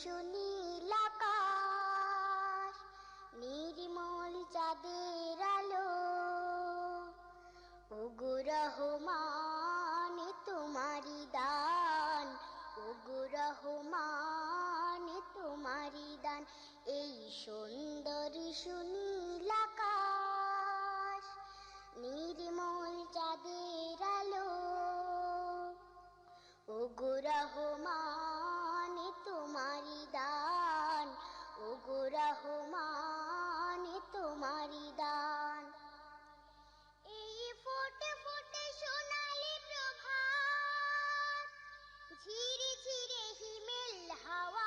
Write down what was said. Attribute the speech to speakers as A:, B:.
A: সুনীল হাওয়া